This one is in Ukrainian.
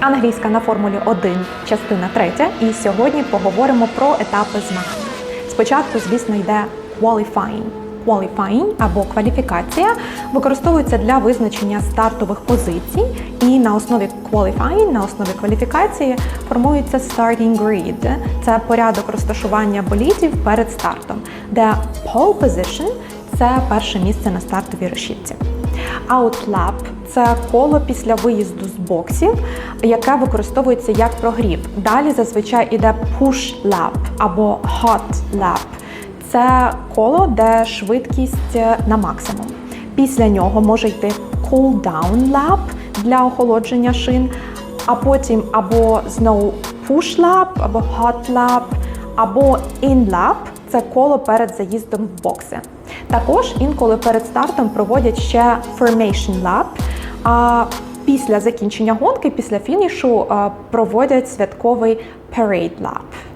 Англійська на Формулі 1, частина 3. І сьогодні поговоримо про етапи змагань. Спочатку, звісно, йде qualifying. Qualifying або кваліфікація використовується для визначення стартових позицій, і на основі qualifying, на основі кваліфікації формується starting grid. Це порядок розташування болідів перед стартом, де pole position – це перше місце на стартовій решітці. Outlap – це коло після виїзду з боксів, яке використовується як прогрів. Далі зазвичай іде push lap або hot lap. Це коло, де швидкість на максимум. Після нього може йти cool down lap для охолодження шин, а потім або знову push lap, або hot lap, або in lap – це коло перед заїздом в бокси. Також інколи перед стартом проводять ще formation lap, а після закінчення гонки, після фінішу проводять святковий parade lap.